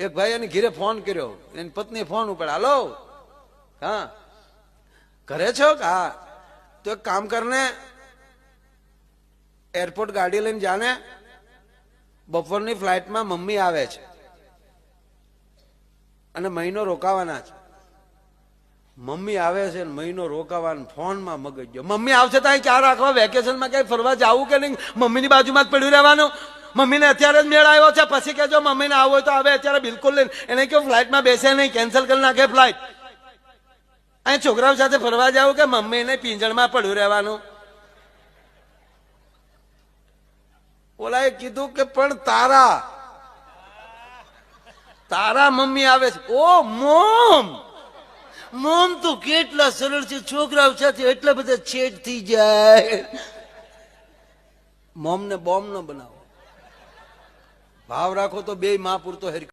એક ભાઈ એની ઘીરે ફોન કર્યો. એની પત્ની ફોન ઉપર હાલો. હા. ઘરે છો? હા. તો એક કામ કરને એરપોર્ટ ગાડી લઈને જાને બપોરની ફ્લાઇટમાં મમ્મી આવે છે. અને મહિનો રોકાવાના છે. મમ્મી આવે છે ને મહિનો રોકાવાનો ફોનમાં મગજ ગયો. મમ્મી આવશે ત્યાં ક્યાં રાખવા? વેકેશનમાં ક્યાંય ફરવા જવું કે નહીં? મમ્મીની બાજુમાં જ પડ્યું રહેવાનું. મમ્મીને અત્યારે જ મેળ આવ્યો છે. પછી કહેજો, મમ્મીને આવો તો આવે, અત્યારે બિલકુલ નહીં. એને કહ્યું, ફ્લાઇટમાં બેસે નહીં, કેન્સલ કરી નાખે ફ્લાઇટ. અહીં છોકરાઓ સાથે ફરવા જાવ કે મમ્મીને પિંજણમાં પડ્યું રહેવાનું? ઓલાએ કીધું કે, પણ તારા તારા મમ્મી આવે છે. ઓ, મોમ! મોમ, તો કેટલા સરળ છે છોકરાઓ સાથે એટલા બધા છેડ થઈ જાય. મોમ ને બોમ્બ ન બનાવો. ભાવ રાખો તો બે માં પૂરતો હેર